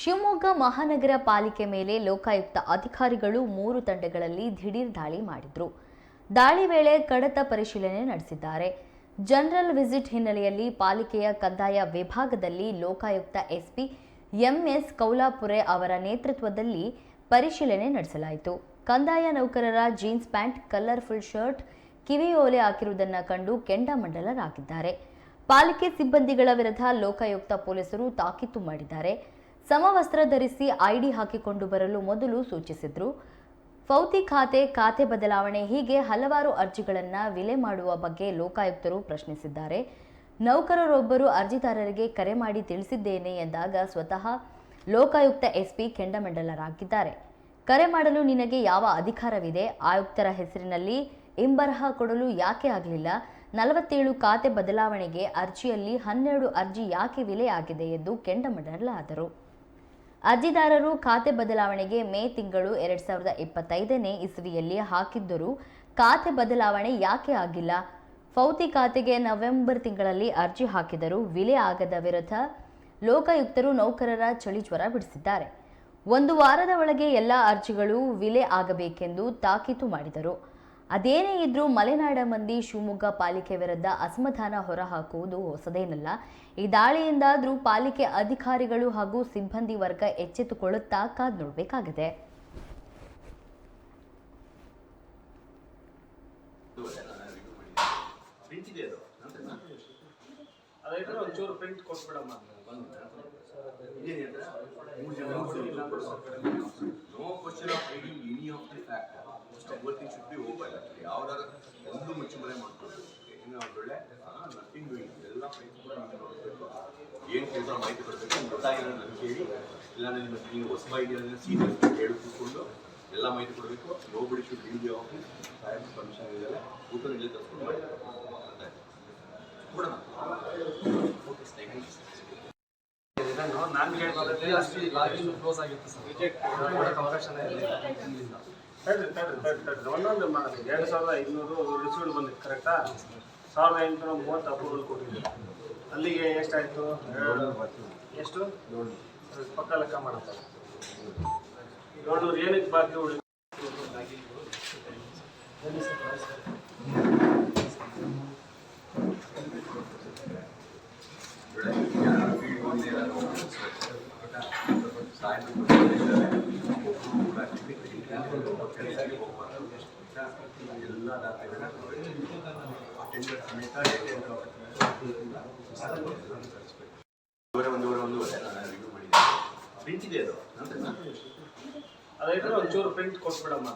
ಶಿವಮೊಗ್ಗ ಮಹಾನಗರ ಪಾಲಿಕೆ ಮೇಲೆ ಲೋಕಾಯುಕ್ತ ಅಧಿಕಾರಿಗಳು ಮೂರು ತಂಡಗಳಲ್ಲಿ ದಿಢೀರ್ ದಾಳಿ ಮಾಡಿದ್ರು. ದಾಳಿ ವೇಳೆ ಕಡತ ಪರಿಶೀಲನೆ ನಡೆಸಿದ್ದಾರೆ. ಜನರಲ್ ವಿಸಿಟ್ ಹಿನ್ನೆಲೆಯಲ್ಲಿ ಪಾಲಿಕೆಯ ಕಂದಾಯ ವಿಭಾಗದಲ್ಲಿ ಲೋಕಾಯುಕ್ತ ಎಸ್ಪಿ ಎಂಎಸ್ ಕೌಲಾಪುರೆ ಅವರ ನೇತೃತ್ವದಲ್ಲಿ ಪರಿಶೀಲನೆ ನಡೆಸಲಾಯಿತು. ಕಂದಾಯ ನೌಕರರ ಜೀನ್ಸ್ ಪ್ಯಾಂಟ್, ಕಲರ್ಫುಲ್ ಶರ್ಟ್ ಕಿವಿಯೋಲೆ ಹಾಕಿರುವುದನ್ನು ಕಂಡು ಕೆಂಡಾಮಂಡಲರಾಗಿದ್ದಾರೆ ಪಾಲಿಕೆ ಸಿಬ್ಬಂದಿಗಳ ವಿರುದ್ಧ ಲೋಕಾಯುಕ್ತ ಪೊಲೀಸರು ತಾಕೀತು ಮಾಡಿದ್ದಾರೆ. ಸಮವಸ್ತ್ರ ಧರಿಸಿ ಐಡಿ ಹಾಕಿಕೊಂಡು ಬರಲು ಮೊದಲು ಸೂಚಿಸಿದ್ರು. ಫೌತಿ ಖಾತೆ ಖಾತೆ ಬದಲಾವಣೆ ಹೀಗೆ ಹಲವಾರು ಅರ್ಜಿಗಳನ್ನು ವಿಲೆ ಮಾಡುವ ಬಗ್ಗೆ ಲೋಕಾಯುಕ್ತರು ಪ್ರಶ್ನಿಸಿದ್ದಾರೆ. ನೌಕರರೊಬ್ಬರು ಅರ್ಜಿದಾರರಿಗೆ ಕರೆ ಮಾಡಿ ತಿಳಿಸಿದ್ದೇನೆ ಎಂದಾಗ ಸ್ವತಃ ಲೋಕಾಯುಕ್ತ ಎಸ್ಪಿ ಕೆಂಡಮಂಡಲರಾಗಿದ್ದಾರೆ. ಕರೆ ಮಾಡಲು ನಿನಗೆ ಯಾವ ಅಧಿಕಾರವಿದೆ? ಆಯುಕ್ತರ ಹೆಸರಿನಲ್ಲಿ ಇಂಬರಹ ಕೊಡಲು ಯಾಕೆ ಆಗಲಿಲ್ಲ? ನಲವತ್ತೇಳು ಖಾತೆ ಬದಲಾವಣೆಗೆ ಅರ್ಜಿಯಲ್ಲಿ ಹನ್ನೆರಡು ಅರ್ಜಿ ಯಾಕೆ ವಿಲೆಯಾಗಿದೆ ಎಂದು ಕೆಂಡಮಂಡಲಾದರು ಅರ್ಜಿದಾರರು ಖಾತೆ ಬದಲಾವಣೆಗೆ ಮೇ ತಿಂಗಳು ಎರಡ್ ಸಾವಿರದ ಇಪ್ಪತ್ತೈದನೇ ಇಸವಿಯಲ್ಲಿ ಹಾಕಿದ್ದರೂ ಖಾತೆ ಬದಲಾವಣೆ ಯಾಕೆ ಆಗಿಲ್ಲ? ಫೌತಿ ಖಾತೆಗೆ ನವೆಂಬರ್ ತಿಂಗಳಲ್ಲಿ ಅರ್ಜಿ ಹಾಕಿದರೂ ವಿಲೆ ಆಗದ ವಿರುದ್ಧ ಲೋಕಾಯುಕ್ತರು ನೌಕರರ ಚಳಿ ಜ್ವರ ಬಿಡಿಸಿದ್ದಾರೆ. ಒಂದು ವಾರದ ಒಳಗೆ ಎಲ್ಲ ಅರ್ಜಿಗಳು ವಿಲೆ ಆಗಬೇಕೆಂದು ತಾಕೀತು ಮಾಡಿದರು. ಅದೇನೇ ಇದ್ರೂ ಮಲೆನಾಡ ಮಂದಿ ಶಿವಮೊಗ್ಗ ಪಾಲಿಕೆ ವಿರುದ್ಧ ಅಸಮಾಧಾನ ಹೊರಹಾಕುವುದು ಹೊಸದೇನಲ್ಲ. ಈ ದಾಳಿಯಿಂದಾದರೂ ಪಾಲಿಕೆ ಅಧಿಕಾರಿಗಳು ಹಾಗೂ ಸಿಬ್ಬಂದಿ ವರ್ಗ ಎಚ್ಚೆತ್ತುಕೊಳ್ಳುತ್ತಾ ಕಾದ್ ನೋಡಬೇಕಾಗಿದೆ. ಒಂಚೂರು ಪ್ರಿಂಟ್ ಕೊಟ್ಬಿಡಮ್ಮ ಎವ್ರಿಥಿಂಗ್ ಶುಡ್ ಬಿ ಓಪನ್ ಯಾವ್ದಾರ ಒಂದು ಮುಚ್ಚುಮರೆ ಮಾಡ್ಕೊಳ್ಬೇಕು. ಇನ್ನು ಒಳ್ಳೆ ನಥಿಂಗ್ ಡೂಯಿಂಗ್ ಎಲ್ಲ ನೋಡಬೇಕು. ಏನು ಕೆಲಸ ಮಾಹಿತಿ ಕೊಡಬೇಕು ಗೊತ್ತಾಗಿರೋ ನನಗೆ ಹೇಳಿ ಇಲ್ಲ ನಿಮ್ಮ ನೀವು ಹೊಸಬಾಗಿ ಸೀನಿಯರ್ ಹೇಳಿ ಕೂತ್ಕೊಂಡು ಎಲ್ಲ ಮಾಹಿತಿ ಕೊಡಬೇಕು. Nobody should leave the office Saheb permission ಇದೆಲ್ಲ ಊಟ ಇಲ್ಲಿ ತರಿಸ್ಕೊಂಡು ಮಾಡಿ. ಕೊಡೋಣ ಓಕೆ ಥ್ಯಾಂಕ್ ಯು ಇದನ್ನು ನಾನು ಹೇಳ್ಬಾರ್ದು ಅಷ್ಟು ಲಾಗಿನ್ ಕ್ಲೋಸ್ ಆಗಿತ್ತು ಸರ್. ರಿಜೆಕ್ಟ್ ಅವಕಾಶನೇ ಇರಲಿಲ್ಲ ತಡ್ರಿ ತಡ್ರಿ ತಡ್ರಿ ತಡ್ರಿ. ಒಂದೊಂದು ಮಾಡಲಿ ಎರಡು ಸಾವಿರದ ಐನೂರು ರಿಸೀವ್ಡ್ ಬಂದಿತ್ತು ಕರೆಕ್ಟಾ ಸಾವಿರದ ಎಂಟುನೂರ ಮೂವತ್ತು ಅಪ್ರೂವಲ್ ಕೊಟ್ಟಿದ್ದೆ ಅಲ್ಲಿಗೆ ಎಷ್ಟಾಯಿತು? ಎಷ್ಟು? ಪಕ್ಕ ಲೆಕ್ಕ ಮಾಡಪ್ಪ. ಏಳ್ನೂರು ಏನಕ್ಕೆ ಬಾಕಿ ಉಳಿ ಒಂದೂವರೆ ಒಂದೂವರೆ ಒಂದೂವರೆ ನಾನು ರಿವ್ಯೂ ಮಾಡಿದ್ದೆ ಪ್ರಿಂಟ್ ಇದೆ ಅದು ಅದೈತೆ ಒಂಚೂರು ಪ್ರಿಂಟ್ ಕೊಟ್ಬಿಡಮ್ಮ